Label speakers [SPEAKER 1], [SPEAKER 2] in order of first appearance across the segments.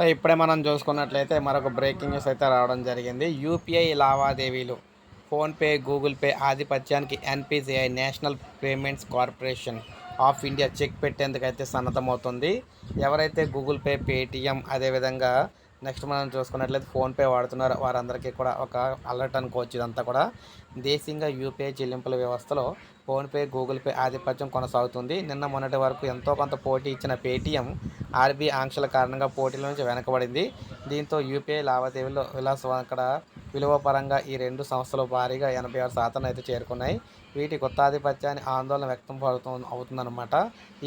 [SPEAKER 1] So ఇప్పుడే మనం చూసుకున్నట్లయితే మరొక బ్రేకింగ్ న్యూస్ అయితే రావడం జరిగింది. యూపీఐ లావాదేవీలు ఫోన్పే గూగుల్ పే ఆధిపత్యానికి NPCI national payments corporation of India check పెట్టేందుకు అయితే సన్నద్ధమవుతుంది. ఎవరైతే గూగుల్ పే పేటిఎం అదేవిధంగా నెక్స్ట్ మనం చూసుకున్నట్లయితే ఫోన్పే వాడుతున్నారు. వారందరికీ కూడా ఒక అలర్ట్ అనుకోవచ్చు ఇదంతా కూడా. దేశీయంగా యూపీఐ చెల్లింపుల వ్యవస్థలో ఫోన్పే గూగుల్ పే ఆధిపత్యం కొనసాగుతుంది. నిన్న మొన్నటి వరకు ఎంతో కొంత పోటీ ఇచ్చిన పేటీఎం ఆర్బీఐ ఆంక్షల కారణంగా పోటీల నుంచి వెనకబడింది. దీంతో యూపీఐ లావాదేవీలో విలాసం అక్కడ విలువ పరంగా ఈ రెండు సంస్థలు భారీగా ఎనభై ఆరు శాతం అయితే చేరుకున్నాయి. వీటి గుత్తాధిపత్యాన్ని ఆందోళన వ్యక్తం అవుతూ అవుతుందన్నమాట.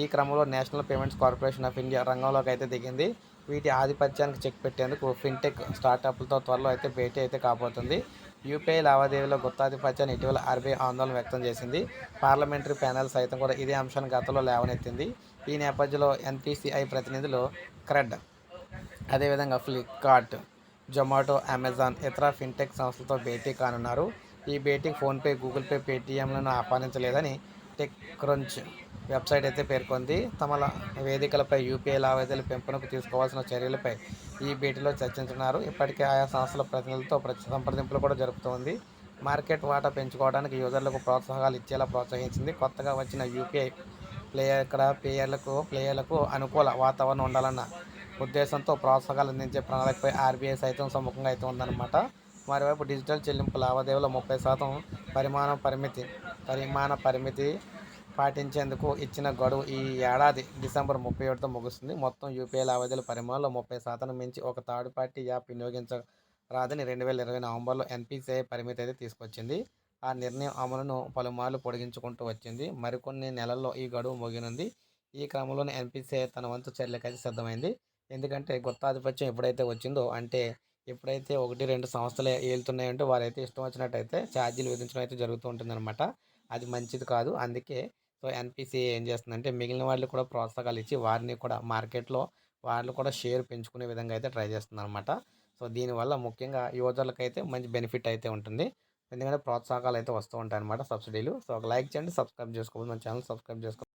[SPEAKER 1] ఈ క్రమంలో national payments corporation of India రంగంలోకి అయితే దిగింది. వీటి ఆధిపత్యానికి చెక్ పెట్టేందుకు ఫిన్టెక్ స్టార్టప్లతో త్వరలో అయితే భేటీ అయితే కాబోతుంది. యూపీఐ లావాదేవీలో గుత్తాధిపత్యాన్ని ఇటీవల ఆర్బీఐ ఆందోళన వ్యక్తం చేసింది. పార్లమెంటరీ ప్యానెల్ సైతం కూడా ఇదే అంశాన్ని గతంలో లేవనెత్తింది. ఈ నేపథ్యంలో ఎన్పిసిఐ ప్రతినిధులు క్రెడ్ అదేవిధంగా ఫ్లిప్కార్ట్ జొమాటో అమెజాన్ ఇతర ఫిన్టెక్ సంస్థలతో భేటీ కానున్నారు. ఈ భేటీకి ఫోన్పే గూగుల్ పే పేటీఎంలను ఆహ్వానించలేదని టెక్ క్రంచ్ వెబ్సైట్ అయితే పేర్కొంది. తమ వేదికలపై యూపీఐ లావాదేవీల పెంపునకు తీసుకోవాల్సిన చర్యలపై ఈ భేటీలో చర్చించనున్నారు. ఇప్పటికే ఆయా సంస్థల ప్రతినిధులతో ప్రతి సంప్రదింపులు కూడా జరుపుతోంది. మార్కెట్ వాటా పెంచుకోవడానికి యూజర్లకు ప్రోత్సాహాలు ఇచ్చేలా ప్రోత్సహించింది. కొత్తగా వచ్చిన యూపీఐ ప్లేయర్ ఇక్కడ ప్లేయర్లకు ప్లేయర్లకు అనుకూల వాతావరణం ఉండాలన్న ఉద్దేశంతో ప్రోత్సాహాలు అందించే ప్రణాళికపై ఆర్బీఐ సైతం సముఖంగా అయితే ఉందన్నమాట. మరోవైపు డిజిటల్ చెల్లింపు లావాదేవీలో ముప్పై శాతం పరిమాణం పరిమితి పరిమాణ పరిమితి పాటించేందుకు ఇచ్చిన గడువు ఈ ఏడాది డిసెంబర్ ముప్పై ఒకటితో ముగుస్తుంది. మొత్తం యూపీఐ లావాదేవీల పరిమాణంలో ముప్పై శాతం మించి ఒక థర్డ్ పార్టీ యాప్ వినియోగించరాదని రెండు వేల ఇరవై నవంబర్లో ఎన్పిసిఐ పరిమితి అయితే తీసుకొచ్చింది. ఆ నిర్ణయం అమలును పలుమార్లు పొడిగించుకుంటూ వచ్చింది. మరికొన్ని నెలల్లో ఈ గడువు ముగినుంది ఈ క్రమంలోనే ఎన్పిసిఐ తన వంతు చర్యలకైతే సిద్ధమైంది. ఎందుకంటే గుత్తాధిపత్యం ఎప్పుడైతే వచ్చిందో అంటే ఎప్పుడైతే ఒకటి రెండు సంస్థలు వెళ్తున్నాయంటే వారైతే ఇష్టం వచ్చినట్టయితే ఛార్జీలు విధించడం అయితే జరుగుతూ ఉంటుందన్నమాట. అది మంచిది కాదు. అందుకే సో ఎన్పిసిఏ ఏం చేస్తుందంటే మిగిలిన వాళ్ళు కూడా ప్రోత్సాహాలు ఇచ్చి వారిని కూడా మార్కెట్లో వాళ్ళు కూడా షేర్ పెంచుకునే విధంగా అయితే ట్రై చేస్తుందన్నమాట. సో దీనివల్ల ముఖ్యంగా యూజర్లకు అయితే మంచి బెనిఫిట్ అయితే ఉంటుంది. ఎందుకంటే ప్రోత్సాహకాలు అయితే వస్తూ ఉంటాయి అనమాట సబ్సిడీలు. సో ఒక లైక్ చేయండి సబ్స్క్రైబ్ చేసుకోవచ్చు మన ఛానల్ సబ్స్క్రైబ్ చేసుకోవాలి